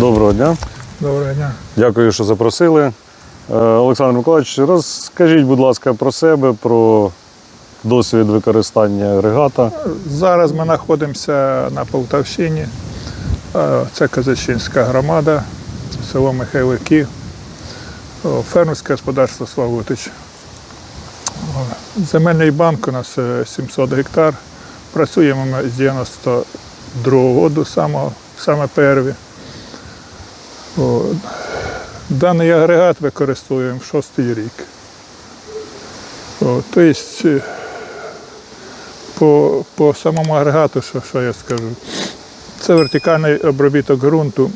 Доброго дня. Доброго дня. Дякую, що запросили. Е, Олександр Миколаївич, розкажіть, будь ласка, про себе, про досвід використання агрегата. Зараз ми знаходимося на Полтавщині. Е, Це Казачинська громада, село Михайлики, фермерське господарство Славутич. Земельний банк у нас е, 700 гектар. Працюємо ми з 92-го року, самого, саме перві. О, Даний агрегат використовуємо шостий рік. О, Тобто по, по самому агрегату, що, що я скажу, це вертикальний обробіток ґрунту,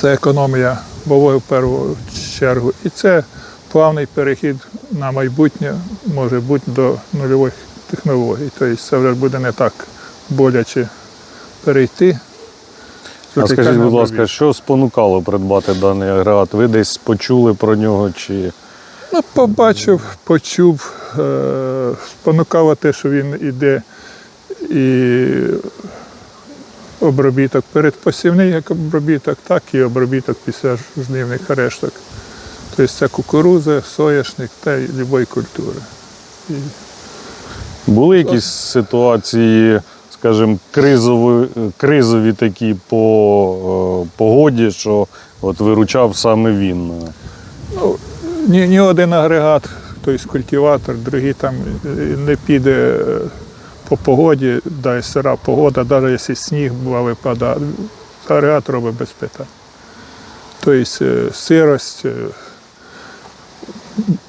це економія вологи в першу чергу. І це плавний перехід на майбутнє може бути до нульових технологій. Тобто це вже буде не так боляче перейти. А скажіть, будь ласка, що спонукало придбати даний агрегат? Ви десь почули про нього чи Ну, побачив, почув, е, спонукало те, що він іде і обробіток передпосівний, як обробіток, так і обробіток після жнивних решток. Тобто це кукуруза, соняшник та будь-якої культури. були якісь ситуації, скажімо, кризові, кризові такі по е, погоді, що от виручав саме він? Ну, ні, ні один агрегат, тобто культиватор, другий там не піде е, по погоді, да, сира погода, навіть якщо сніг випадає, агрегат робить без питань. Тобто е, сирость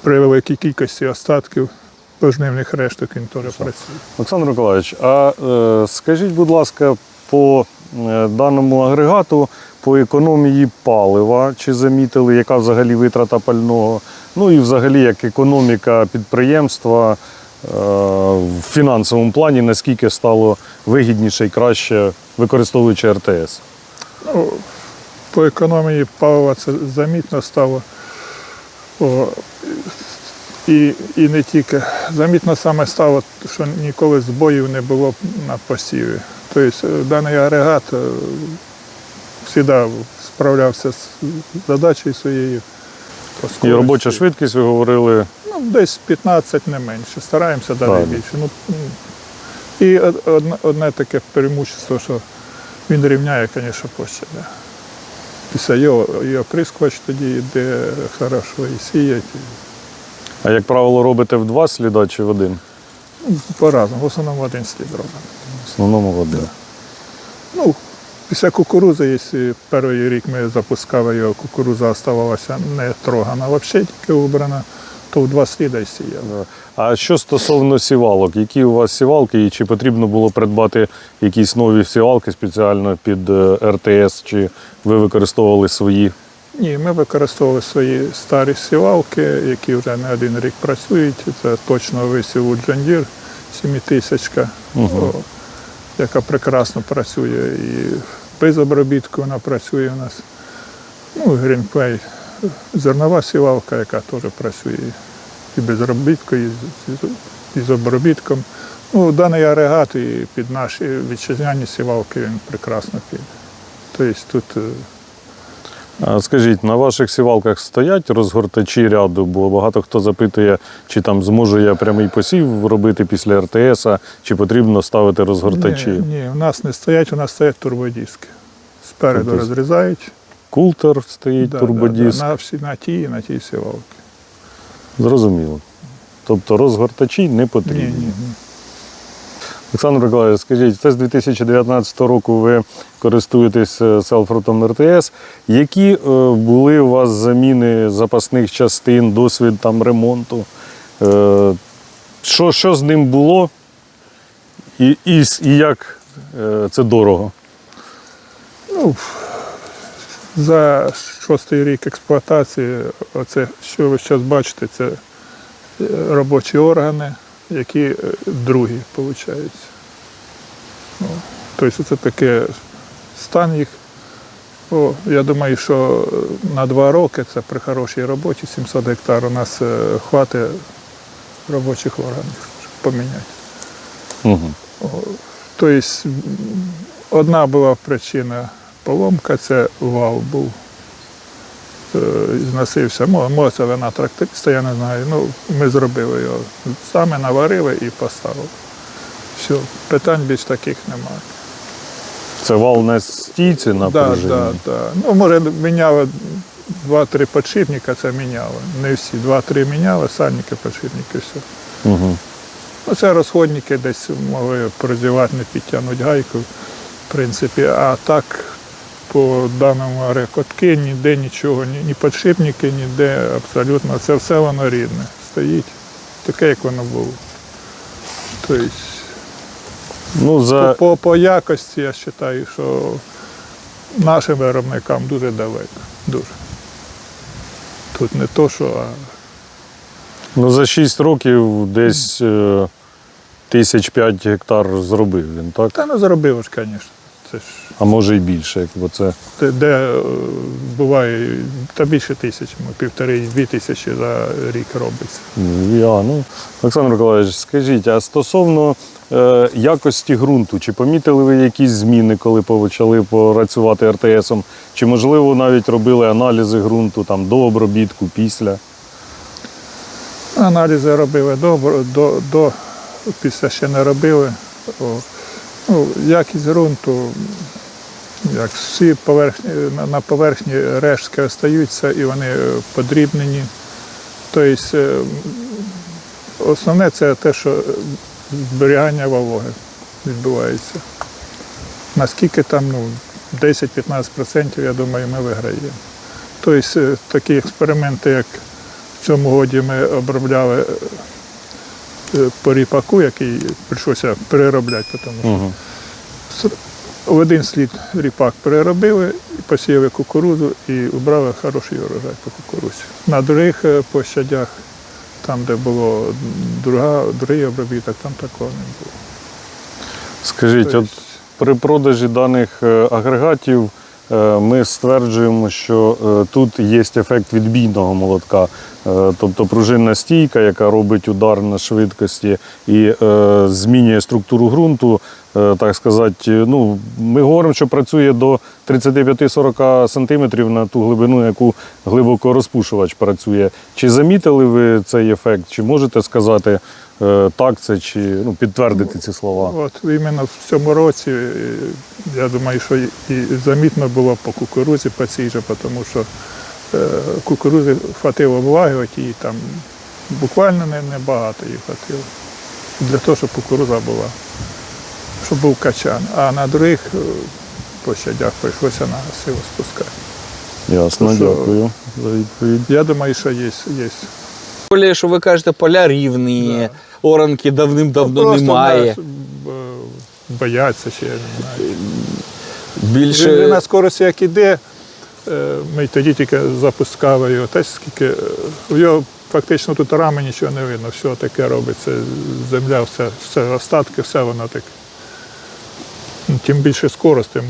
при великій кількості остатків пожнивних решток він теж працює. Олександр Миколаївич, а е, скажіть, будь ласка, по е, даному агрегату, по економії палива, чи замітили, яка взагалі витрата пального? Ну і взагалі як економіка підприємства е, в фінансовому плані, наскільки стало вигідніше і краще використовуючи РТС? Ну, по економії палива це замітно стало. О, і, і не тільки. Замітно саме стало, що ніколи збоїв не було на посіві. Тобто е, даний агрегат завжди справлявся з задачею своєю. І робоча швидкість, ви говорили, Ну, десь 15 не менше. Стараємося далі Правильно. більше. Ну, і одне, одне таке преимущество, що він рівняє, звісно, площадь. Після його, його прискоч тоді йде хорошо і сіять. А як правило, робите в два сліда чи в один? По-разному, в основному один слід робимо. В основному в один. Ну, після кукурузи, якщо перший рік ми запускали його, кукуруза оставалася не трогана, взагалі тільки убрана, то в два сліда й сіяли. А що стосовно сівалок, які у вас сівалки, і чи потрібно було придбати якісь нові сівалки спеціально під е, РТС, чи ви використовували свої? Ні, ми використовували свої старі сівалки, які вже не один рік працюють. Це точно висіву Deere 7000, Мгм. о, яка прекрасно працює і без обробітку вона працює у нас. Ну, Greenplay зернова сівалка, яка теж працює і без обробітку, і з, і з- обробітком. Ну, даний агрегат і під наші вітчизняні сівалки він прекрасно піде. Тобто тут е, Скажіть, на ваших сівалках стоять розгортачі ряду, бо багато хто запитує, чи там зможу я прямий посів робити після РТС, чи потрібно ставити розгортачі. Ні, ні, у нас не стоять, у нас стоять турбодиски. Спереду Тобто розрізають. Култер стоїть, Да, турбодиск. Да, да, на, всі, на тій і на тій сівалки. Зрозуміло. Тобто розгортачі не потрібні. Ні, ні, ні. Олександр Миколаївич, скажіть, це з 2019 року ви користуєтесь е, селфрутом РТС. Які е, були у вас заміни запасних частин, досвід там ремонту? Е, Що, що з ним було і, і, і як це дорого? Ну, за шостий рік експлуатації, оце, що ви зараз бачите, це робочі органи, які е, другі, виходить. Ну, тобто це таке стан їх. О, я думаю, що на два роки це при хорошій роботі, 700 гектар у нас е, хватить робочих органів, щоб поміняти. Угу. Тобто одна була причина поломка, це вал був. Е, Зносився. Мо- Може, це тракториста, я не знаю. Ну, ми зробили його. Саме наварили і поставили. Все, питань більш таких немає. Це вал на стійці Да, напряження. да, да. Ну, може, міняли два-три підшипника, це міняли. Не всі. Два-три міняли, сальники, підшипники, все. Угу. Ну, це розходники десь могли продівати, не підтягнути гайку, в принципі. А так, по даному рекотки, ніде нічого, ні, ні підшипники, ніде абсолютно. Це все воно рідне. Стоїть таке, як воно було. Тобто, Ну, по, за... по, по якості я вважаю, що нашим виробникам дуже далеко. Дуже. Тут не то, що, а ну, за 6 років десь е, тисяч п'ять гектар зробив він, так? та не зробив ж, звісно. Це ж А може і більше, як бо це. де, де е, буває та більше тисяч, півтори-дві тисячі за рік робиться. Ну, Я, ну, Олександр Миколаївич, скажіть, а стосовно е, якості ґрунту, чи помітили ви якісь зміни, коли почали працювати РТСом? Чи можливо навіть робили аналізи ґрунту там, до обробітку, після? Аналізи робили добре, до, до, після ще не робили. О, ну, якість ґрунту, як всі поверхні, на, поверхні рештки остаються і вони е, подрібнені. Тобто е, основне це те, що зберігання вологи відбувається. Наскільки там ну, 10-15%, я думаю, ми виграємо. Тобто е, такі експерименти, як в цьому годі ми обробляли по ріпаку, який прийшлося переробляти, тому що Угу. в один слід ріпак переробили, і посіяли кукурудзу і обрали хороший урожай по кукурудзі. На других е, площадях, там, де було друга, другий обробіток, там такого не було. Скажіть, Тобто, от при продажі даних е, агрегатів е, ми стверджуємо, що е, тут є ефект відбійного молотка, Е, тобто пружинна стійка, яка робить удар на швидкості і е, змінює структуру ґрунту. е, Так сказати, ну ми говоримо, що працює до 35-40 сантиметрів на ту глибину, яку глибокорозпушувач працює. Чи замітили ви цей ефект? Чи можете сказати е, так це, чи ну, підтвердити ці слова? От іменно в цьому році, е, я думаю, що і замітно було по кукурузі по цій же, тому що е, кукурузи хватило влаги, от її там буквально не, не багато її хватило. Для того, щоб кукуруза була, щоб був качан. А на других е, площадях прийшлося на силу спускати. Ясно, Ну, що- дякую за відповідь. Я думаю, що є. є. Що ви кажете, поля рівні, оранки давним-давно Просто немає. е, бояться ще, я не знаю. Він Більше на скорості як іде, е, ми тоді тільки запускали його, теж скільки е, в його фактично тут рами нічого не видно, все таке робиться, земля, все, все остатки, все воно таке. Ну, Тим більше скорость, тим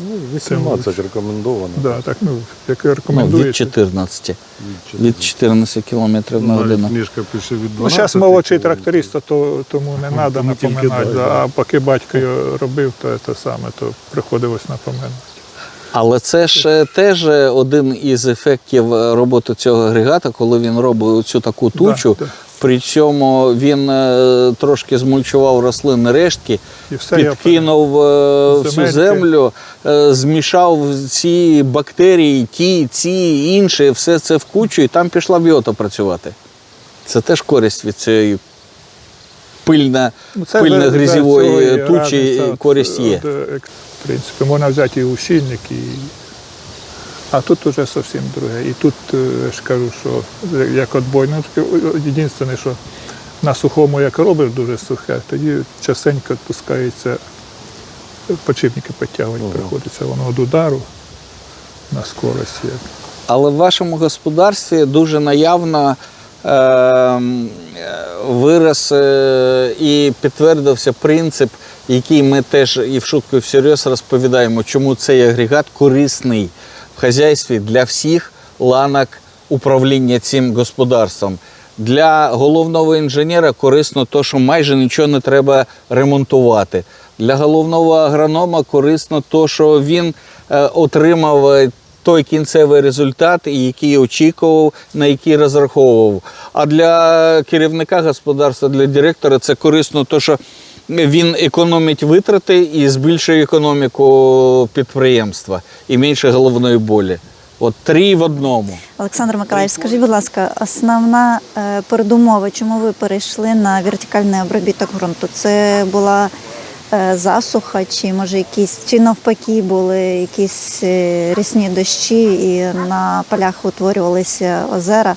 Ну, 18 рекомендовано. да, так, ну, як ну, від рекомендується. 14. Від 14 кілометрів на годину. книжка пише від 12. Ну, зараз молодший тракторист, то, тому не треба напоминати. да, да. А поки батько його робив, то те саме, то приходилось напоминати. Але це ж теж один із ефектів роботи цього агрегата, коли він робить цю таку тучу. да. Причому він е, трошки змульчував рослинні рештки, І все підкинув е, всю землю, е, змішав ці бактерії, ті, ці інші, все це в кучу, і там пішла біота працювати. Це теж користь від цієї пильна, Ну, це пильно цього тучі користь є. от, В принципі, можна взяти і ущільник, і... а тут уже зовсім друге. І тут е, я ж кажу, що як отбойно, єдине, що на сухому, як робиш дуже сухе, тоді частенько відпускається, подшипники підтягувати приходиться, воно від удару на скорості. як. Але в вашому господарстві дуже наявно е, е, вираз е, і підтвердився принцип, який ми теж і в шутку, і всерйоз розповідаємо, чому цей агрегат корисний хазяйстві для всіх ланок управління цим господарством. Для головного інженера корисно те, що майже нічого не треба ремонтувати. Для головного агронома корисно те, що він е, отримав е, той кінцевий результат, який очікував, на який розраховував. А для керівника господарства, для директора це корисно, то що він економить витрати і збільшує економіку підприємства і менше головної болі. От три в одному. Олександр Миколаївич, скажіть, будь ласка, основна е, передумова, чому ви перейшли на вертикальний обробіток ґрунту? Це була е, засуха, чи може якісь, чи навпаки були якісь е, рясні дощі, і на полях утворювалися озера?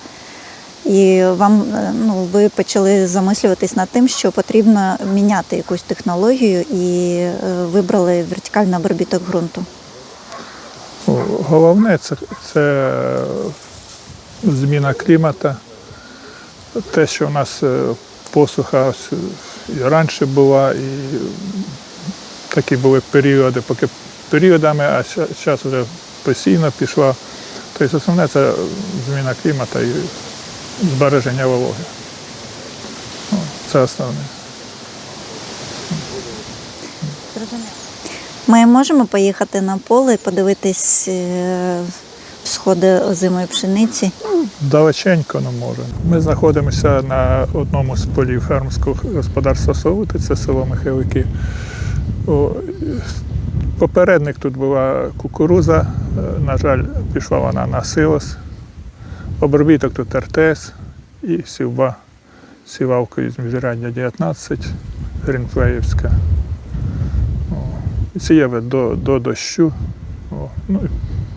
І вам е, ну, ви почали замислюватись над тим, що потрібно міняти якусь технологію, і е, вибрали вертикальний обробіток ґрунту. Головне це, це зміна клімату. Те, що у нас е, посуха і раніше була, і такі були періоди, поки періодами, а зараз вже постійно пішла. Тобто основне це зміна клімату збереження вологи. Ну, Це основне. Ми можемо поїхати на поле і подивитись е, сходи озимої пшениці. Далеченько не можемо. Ми знаходимося на одному з полів фермерського господарства Совути, це село Михайлики. Попередник тут була кукуруза, е, на жаль, пішла вона на силос. Обробіток тут РТС і сівба сівалкою з міжряддя 19, Грінплеївська. О, до, до дощу. О, ну,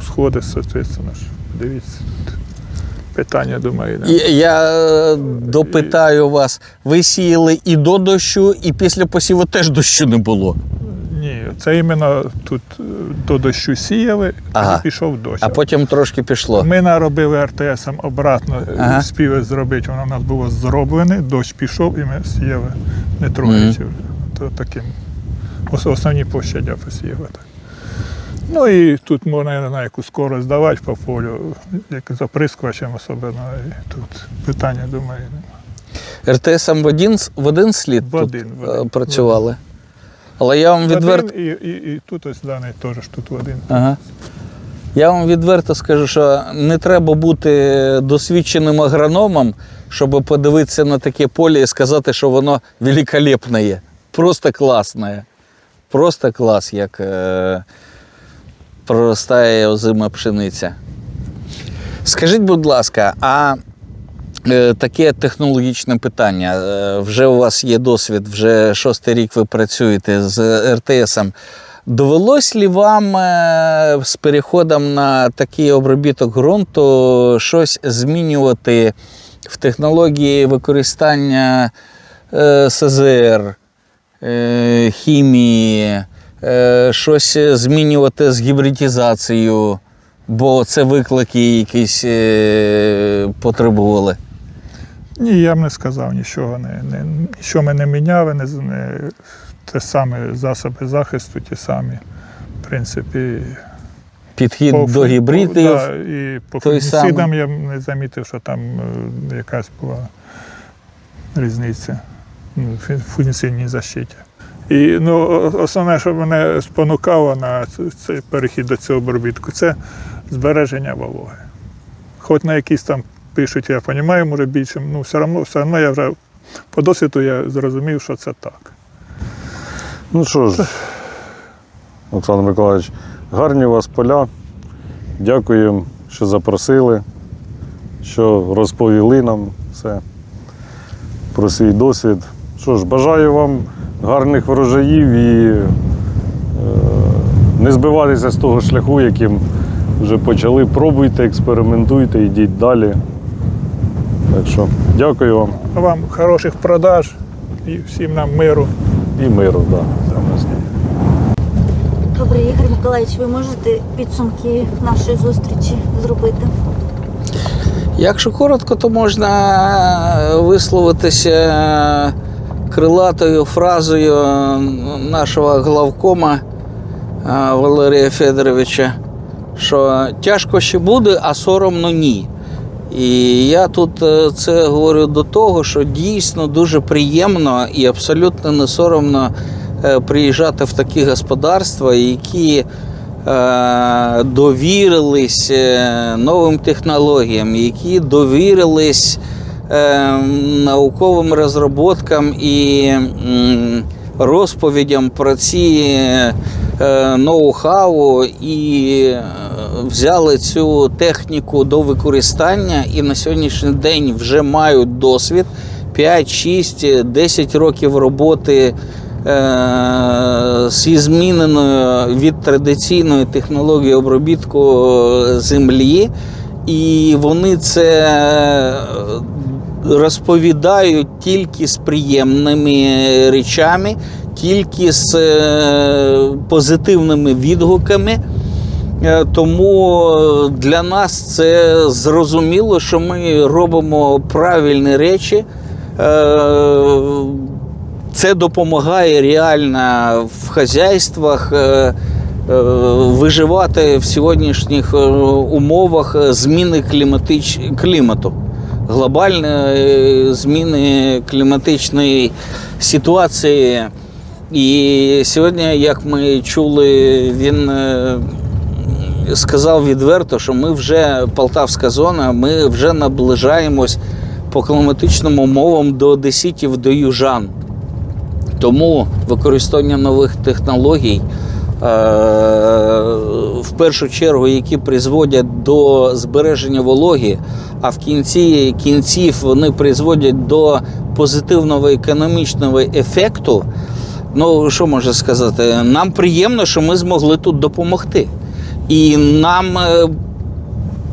сходи, соответственно. Дивіться. Питання, думаю, не. І Я е, допитаю вас, ви сіяли і до дощу, і після посіву теж дощу не було. Ні, це іменно тут е, до дощу сіяли, Ага. і пішов дощ. А потім трошки пішло. Ми наробили РТСом обратно, Ага. ага. спіли зробити, воно у нас було зроблене, дощ пішов і ми сіяли не трогаючи. вже. То таким основні площадя посіяли. Так. Ну і тут можна, я не знаю, яку скорость давати по полю, як заприскувачем особливо. І тут питання, думаю, нема. РТСом в один, в один слід В тут один, в один. Але я вам відверто. І, і, і тут ось даний теж тут один. Ага. Я вам відверто скажу, що не треба бути досвідченим агрономом, щоб подивитися на таке поле і сказати, що воно великолепне є. Просто класне. Просто клас, як е, проростає озима пшениця. Скажіть, будь ласка, а таке технологічне питання. Е, Вже у вас є досвід, вже шостий рік ви працюєте з РТСом. Довелось ли вам е, з переходом на такий обробіток ґрунту щось змінювати в технології використання е, СЗР, е, хімії, е, щось змінювати з гібридізацією, бо це виклики якісь е, потребували? Ні, я б не сказав нічого. Не, не, нічого ми не міняли, не, не, те саме засоби захисту, ті самі. В принципі, Підхід по до гібридів. по- да, і по той фунгіцидам я не замітив, що там е, якась була різниця ну, в фі- фунгіцидній защиті. І ну, основне, що мене спонукало на цей перехід до цього обробітку, це збереження вологи. Хоч на якісь там пишуть, я розумію, може більше, ну все одно, все одно я вже по досвіду я зрозумів, що це так. Ну що ж, Олександр Миколаївич, гарні у вас поля. Дякуємо, що запросили, що розповіли нам все про свій досвід. Що ж, бажаю вам гарних врожаїв і е, не збиватися з того шляху, яким вже почали. Пробуйте, експериментуйте, йдіть далі. Так що дякую вам вам хороших продаж і всім нам миру. і миру. Да. Добре, Ігор Миколаївич, ви можете підсумки нашої зустрічі зробити? Якщо коротко, то можна висловитися крилатою фразою нашого главкома Валерія Федоровича, що тяжко ще буде, а соромно ні. І я тут е, це говорю до того, що дійсно дуже приємно і абсолютно не соромно е, приїжджати в такі господарства, які е, довірились новим технологіям, які довірились науковим розробкам і розповідям про ці е, ноу-хау і е, взяли цю техніку до використання і на сьогоднішній день вже мають досвід. 5, 6, 10 років роботи е, зі зміненою від традиційної технології обробітку землі, і вони це розповідають тільки з приємними речами, тільки з е, позитивними відгуками. Е, Тому для нас це зрозуміло, що ми робимо правильні речі. Е, Це допомагає реально в хазяйствах виживати в сьогоднішніх умовах зміни клімату, глобальної зміни кліматичної ситуації. І сьогодні, як ми чули, він е, сказав відверто, що ми вже Полтавська зона, ми вже наближаємось по кліматичним умовам до одеситів, до южан. Тому використання нових технологій, в першу чергу, які призводять до збереження вологи, а в кінці кінців вони призводять до позитивного економічного ефекту. Ну, що можна сказати? Нам приємно, що ми змогли тут допомогти. І нам е,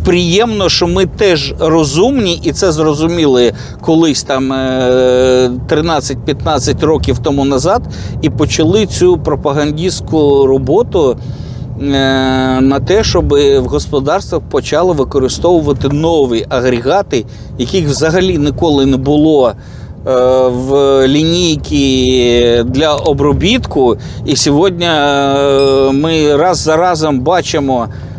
приємно, що ми теж розумні, і це зрозуміли колись там е, 13-15 років тому назад, і почали цю пропагандистську роботу. е, На те, щоб в господарствах почали використовувати нові агрегати, яких взагалі ніколи не було е, в лінійки для обробітку. І сьогодні е, ми раз за разом бачимо е,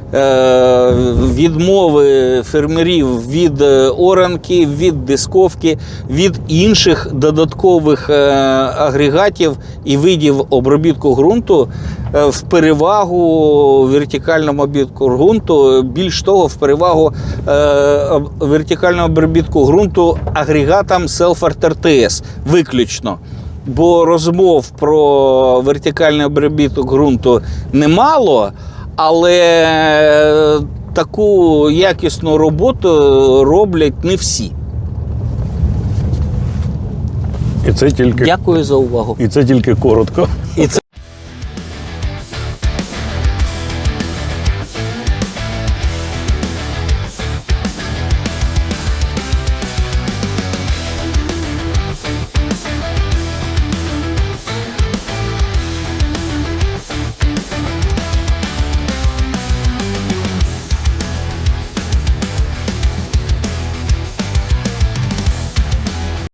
відмови фермерів від е, оранки, від дисковки, від інших додаткових е, агрегатів і видів обробітку ґрунту е, в перевагу вертикальному обробітку ґрунту. Більш того, в перевагу е, вертикального обробітку ґрунту агрегатам Selfart RTS виключно. Бо розмов про вертикальний обробіток ґрунту немало, але таку якісну роботу роблять не всі. І це тільки, Дякую за увагу. і це тільки коротко.